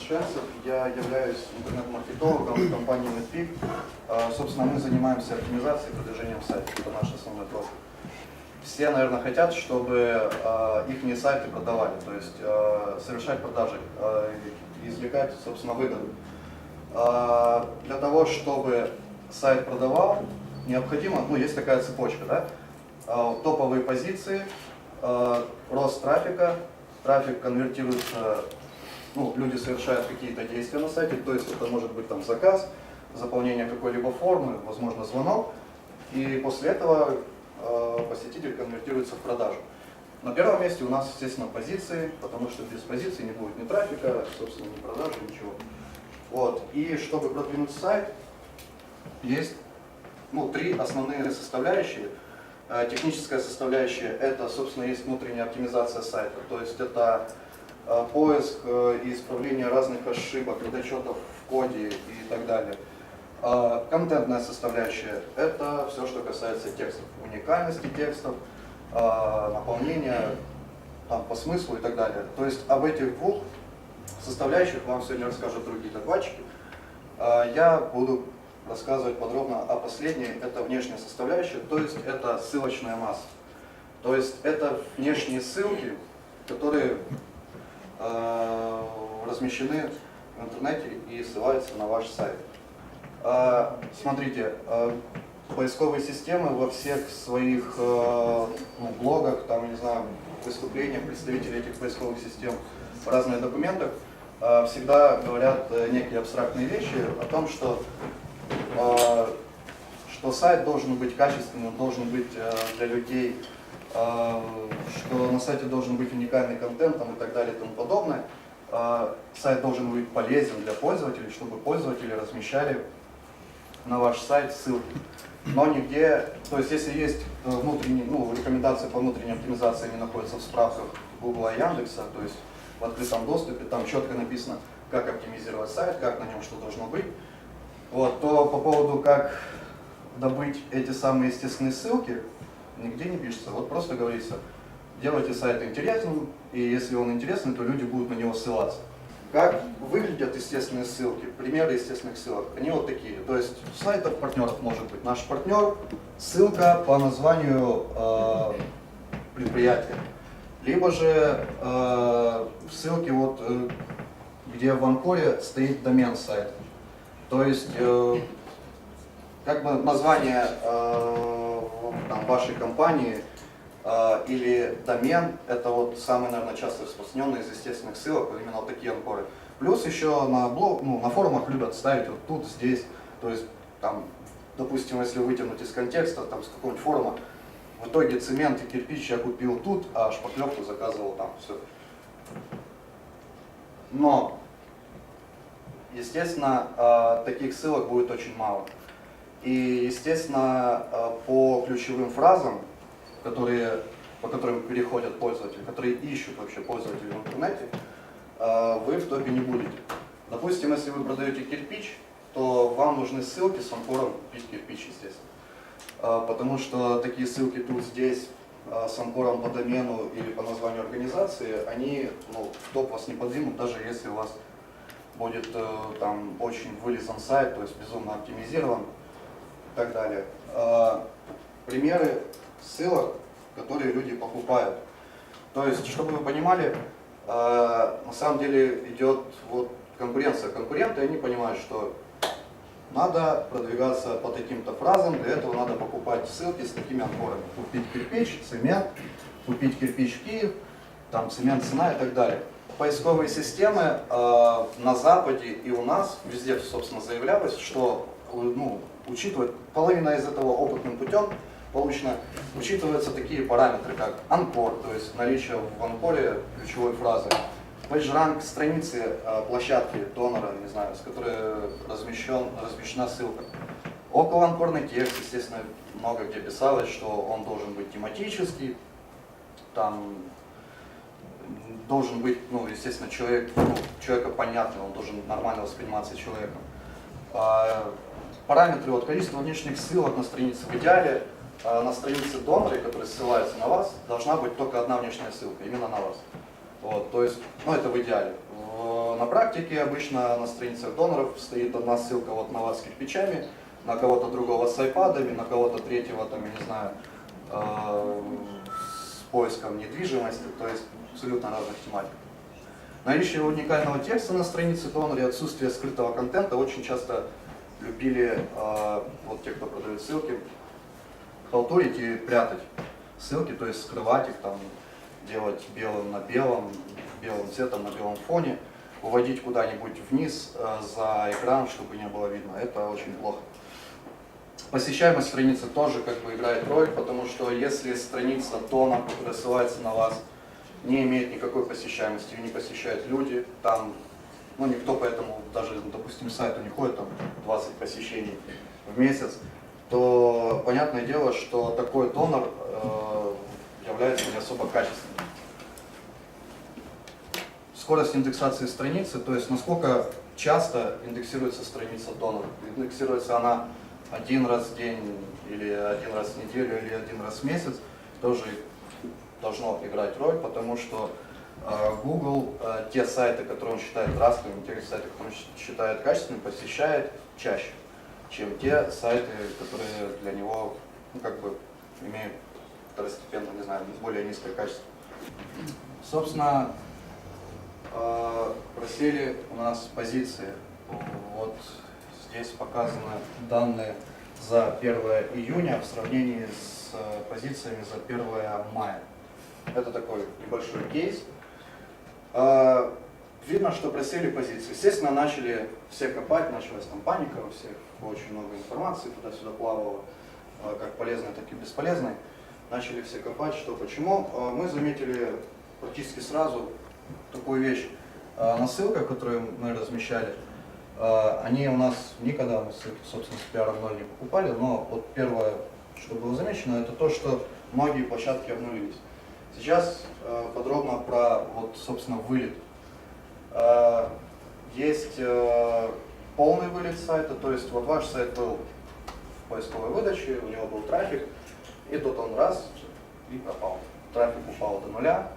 Шенцев, я являюсь интернет-маркетологом компании NetPeak. А, Собственно, мы занимаемся оптимизацией и продвижением сайтов, это наш основной профиль. Все, наверное, хотят, чтобы их сайты продавали, то есть а, совершать продажи, а, извлекать, собственно, выгоду. А, Для того, чтобы сайт продавал, необходимо, ну, есть такая цепочка, да, А, топовые позиции, а, рост трафика, трафик конвертируется, ну, люди совершают какие-то действия на сайте, то есть это может быть там заказ, заполнение какой-либо формы, возможно звонок, и после этого э, посетитель конвертируется в продажу. На первом месте у нас, естественно, позиции, потому что без позиций не будет ни трафика, собственно, ни продажи, ничего. Вот. И чтобы продвинуть сайт, есть ну, три основные составляющие. Э, Техническая составляющая – это, собственно, есть внутренняя оптимизация сайта, то есть это поиск э, и исправление разных ошибок, недочетов в коде и так далее. А Контентная составляющая – это все, что касается текстов, уникальности текстов, а, наполнения там, по смыслу и так далее. То есть об этих двух составляющих вам сегодня расскажут другие докладчики. А Я буду рассказывать подробно о последней, это внешняя составляющая, то есть это ссылочная масса. То есть это внешние ссылки, которые э, размещены в интернете и ссылаются на ваш сайт. Э, смотрите, э, поисковые системы во всех своих э, ну, блогах, там, не знаю, выступлениях представителей этих поисковых систем в разных документах э, всегда говорят э, некие абстрактные вещи о том, что э, что сайт должен быть качественным, должен быть э, для людей, э, что на сайте должен быть уникальный контент там, и так далее и тому подобное. Э, Сайт должен быть полезен для пользователей, чтобы пользователи размещали на ваш сайт ссылки. Но нигде, то есть если есть э, внутренние, ну, рекомендации по внутренней оптимизации, они находятся в справках Google и Яндекса, то есть в открытом доступе, там четко написано, как оптимизировать сайт, как на нем что должно быть. Вот, то по поводу, как добыть эти самые естественные ссылки, нигде не пишется. Вот просто говорится, делайте сайт интересным, и если он интересный, то люди будут на него ссылаться. Как выглядят естественные ссылки, примеры естественных ссылок, они вот такие. То есть сайтов партнеров может быть наш партнер, ссылка по названию э, предприятия. Либо же э, ссылки вот, э, где в анкоре стоит домен сайта. То есть э, как бы название э, там, вашей компании э, или домен, это вот самый, наверное, часто распространенный из естественных ссылок, именно вот такие анкоры. Плюс еще на, блог, ну, на форумах любят ставить вот тут, здесь, то есть там, допустим, если вытянуть из контекста, там, с какого-нибудь форума, в итоге цемент и кирпич я купил тут, а шпаклевку заказывал там, все. Но, естественно, э, таких ссылок будет очень мало. И, естественно, э, по ключевым фразам, которые, по которым переходят пользователи, которые ищут вообще пользователи в интернете, э, вы в топе не будете. Допустим, если вы продаете кирпич, то вам нужны ссылки с анкором купить кирпич, естественно. Э, Потому что такие ссылки тут, здесь, с анкором по домену или по названию организации, они ну, в топ вас не подвинут, даже если у вас будет там очень вылизан сайт, то есть безумно оптимизирован так далее. Э, Примеры ссылок, которые люди покупают. То есть, чтобы вы понимали, э, на самом деле идет вот конкуренция. Конкуренты, они понимают, что надо продвигаться по таким-то фразам, для этого надо покупать ссылки с такими анкорами. Купить кирпич, цемент, купить кирпич в Киев, там цемент цена и так далее. Поисковые системы э, на Западе и у нас везде, собственно, заявлялось, что ну, учитывать половина из этого опытным путем получено, учитываются такие параметры, как анкор, то есть наличие в анкоре ключевой фразы, PageRank страницы э, площадки донора, не знаю, с которой размещен, размещена ссылка. Околоанкорный текст, естественно, много где писалось, что он должен быть тематический, там должен быть, ну, естественно, человек, ну, человека понятный, он должен нормально восприниматься человеком. А, Параметры, вот количество внешних ссылок на странице в идеале, а, на странице донора, который ссылается на вас, должна быть только одна внешняя ссылка, именно на вас. Вот, то есть, ну это в идеале. В на практике обычно на страницах доноров стоит одна ссылка вот на вас с кирпичами, на кого-то другого с айпадами, на кого-то третьего, там, я не знаю, э, с поиском недвижимости, то есть абсолютно разных тематик. Наличие уникального текста на странице донора и отсутствие скрытого контента очень часто любили э, вот те, кто продает ссылки, халтурить и прятать ссылки, то есть скрывать их, там, делать белым на белом, белым цветом на белом фоне, уводить куда-нибудь вниз э, за экран, чтобы не было видно. Это очень плохо. Посещаемость страницы тоже как бы играет роль, потому что если страница тона, которая ссылается на вас, не имеет никакой посещаемости, ее не посещают люди, там, ну никто поэтому даже, допустим, сайту не ходит, там 20 посещений в месяц, то понятное дело, что такой донор э, является не особо качественным. Скорость индексации страницы, то есть насколько часто индексируется страница донора. Индексируется она один раз в день, или один раз в неделю, или один раз в месяц, тоже должно играть роль, потому что Google э, те сайты, которые он считает здравствуемыми, те сайты, которые он считает качественными, посещает чаще, чем те сайты, которые для него, ну, как бы, имеют второстепенно, не знаю, более низкое качество. Собственно, э, просили у нас позиции. Вот здесь показаны данные за 1 июня в сравнении с э, позициями за 1 мая. Это такой небольшой кейс. Э, видно, что просели позиции. Естественно, начали все копать, началась там паника у всех, очень много информации туда-сюда плавало, э, как полезной, так и бесполезной. Начали все копать, что почему. Мы заметили практически сразу такую вещь. На ссылках, которую мы размещали, а, они у нас никогда, мы, собственно, с пиаром ноль не покупали, но вот первое, что было замечено, это то, что многие площадки обнулились. Сейчас а, подробно про, вот, собственно, вылет. А, есть полный вылет сайта, то есть вот ваш сайт был в поисковой выдаче, у него был трафик, и тут он раз и пропал. Трафик упал до нуля,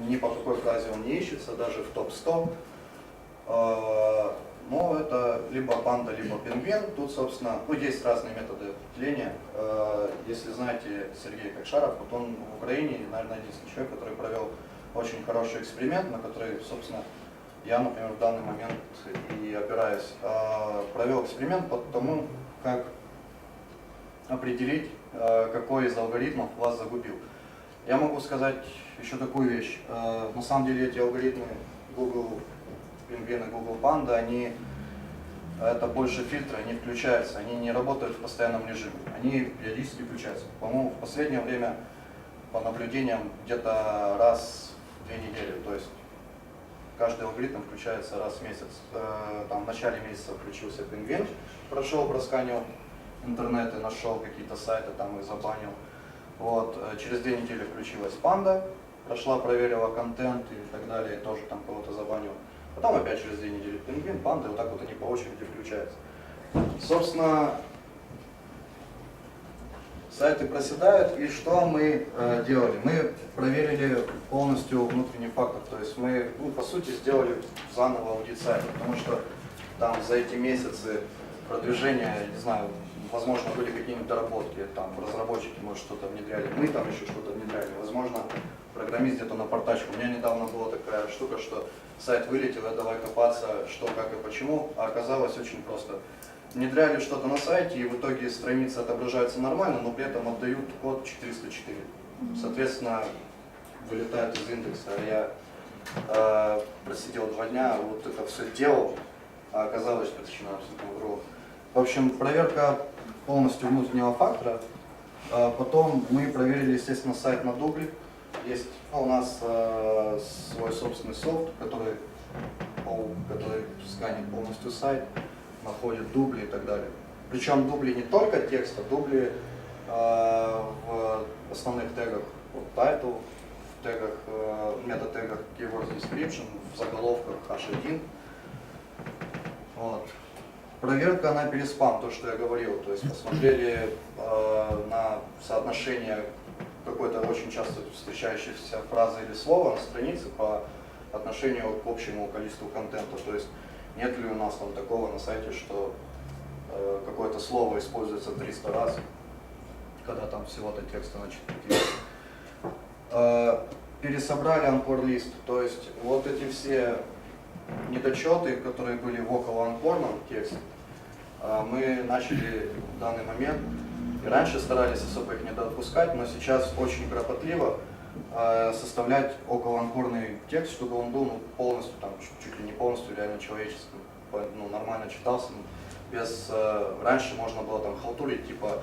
ни по какой фразе он не ищется, даже в топ-100. Но это либо панда, либо пингвин. Тут, собственно, ну, есть разные методы тления. А, если знаете Сергея Кокшаров, вот он в Украине, наверное, единственный человек, который провел очень хороший эксперимент, на который, собственно, я, например, в данный момент и опираюсь. А, провел эксперимент по тому, как определить, какой из алгоритмов вас загубил. Я могу сказать еще такую вещь. На самом деле эти алгоритмы Google пингвины Google Panda, они это больше фильтры, они включаются, они не работают в постоянном режиме, они периодически включаются. По-моему, в последнее время по наблюдениям где-то раз в две недели, то есть каждый алгоритм включается раз в месяц. Э, там в начале месяца включился пингвин, прошел, просканил интернет и нашел какие-то сайты, там их забанил. Вот. Э, через две недели включилась панда, прошла, проверила контент и так далее, тоже там кого-то забанил. Потом опять через две недели пингвин, панда, вот так вот они по очереди включаются. Собственно, сайты проседают, и что мы э, делали? Мы проверили полностью внутренний фактор, то есть мы, ну, по сути, сделали заново аудит сайта, потому что там за эти месяцы продвижения, не знаю, возможно, были какие-нибудь доработки, там, разработчики, может, что-то внедряли, мы там еще что-то внедряли, возможно, программист где-то на портачку. У меня недавно была такая штука, что сайт вылетел, я давай копаться, что, как и почему, а оказалось очень просто. Внедряли что-то на сайте, и в итоге страница отображается нормально, но при этом отдают код 404. Соответственно, вылетает из индекса. Я э, просидел два дня, вот это все делал, а оказалось, что причина абсолютно другого. В общем, проверка полностью внутреннего фактора. А потом мы проверили, естественно, сайт на дубле. Есть у нас э, свой собственный софт, который, который сканит полностью сайт, находит дубли и так далее. Причем дубли не только текста, дубли э, в основных тегах, вот, title, в тегах, э, мета-тегах keyword description, в заголовках h1. Вот. Проверка на переспам, то, что я говорил, то есть посмотрели э, на соотношение какой-то очень часто встречающейся фразы или слова на странице по отношение вот к общему количеству контента. То есть нет ли у нас там такого на сайте, что э, какое-то слово используется 300 раз, когда там всего-то текста на 4 Э, Пересобрали анкор-лист, то есть вот эти все недочеты, которые были в около анкорном тексте, э, мы начали в данный момент, и раньше старались особо их не допускать, но сейчас очень кропотливо э, составлять околоанкорный текст, чтобы он был ну, полностью, там, чуть- ли не полностью реально человеческим, ну, нормально читался. Без, э, раньше можно было там халтурить, типа,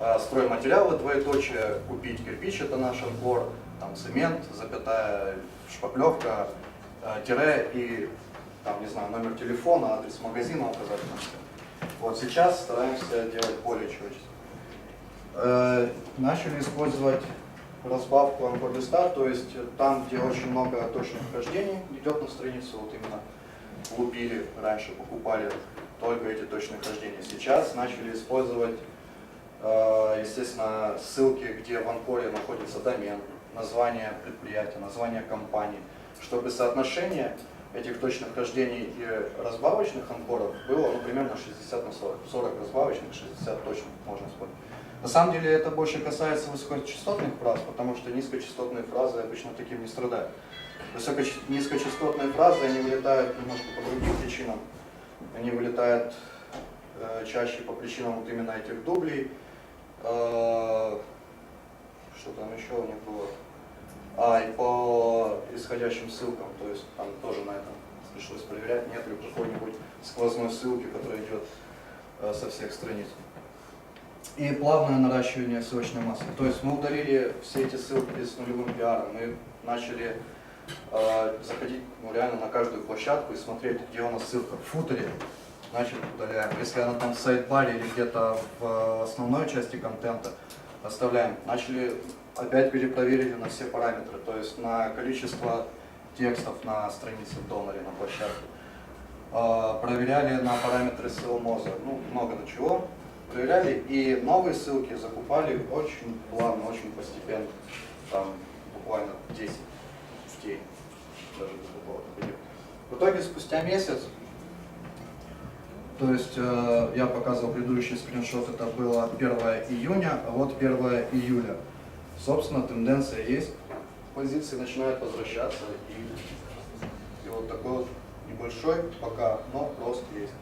э, стройматериалы, двоеточие, купить кирпич, это наш анкор, там, цемент, запятая, шпаклевка, э, тире и, там, не знаю, номер телефона, адрес магазина указать. Вот сейчас стараемся делать более человечески. Э, начали использовать разбавку анкор листа, то есть там, где очень много точных вхождений идет на страницу, вот именно лупили раньше, покупали только эти точные хождения. Сейчас начали использовать, э, естественно, ссылки, где в анкоре находится домен, название предприятия, название компании, чтобы соотношение этих точных хождений и разбавочных анкоров было ну, примерно 60 на 40. 40 разбавочных, 60 точных, можно спорить. На самом деле это больше касается высокочастотных фраз, потому что низкочастотные фразы обычно таким не страдают. Высокоча- низкочастотные фразы, они вылетают немножко по другим причинам. Они вылетают э, чаще по причинам вот именно этих дублей. Э, что там еще у них было? А, и по исходящим ссылкам, то есть там тоже на этом пришлось проверять, нет ли какой-нибудь сквозной ссылки, которая идет э, со всех страниц. И плавное наращивание ссылочной массы. То есть мы удалили все эти ссылки с нулевым пиаром, мы начали э, заходить ну, реально на каждую площадку и смотреть, где у нас ссылка в футере, значит удаляем. Если она там в сайт-баре или где-то в э, основной части контента, оставляем. Начали опять перепроверили на все параметры, то есть на количество текстов на странице в доноре, на площадке. Э, Проверяли на параметры ссылмоза, ну, много на чего. Проверяли и новые ссылки закупали очень плавно, очень постепенно, там буквально 10 в день, даже доходило. В итоге спустя месяц то есть э, я показывал предыдущий скриншот, это было 1 июня, а вот 1 июля. Собственно, тенденция есть, позиции начинают возвращаться, и, и вот такой вот небольшой пока, но рост есть.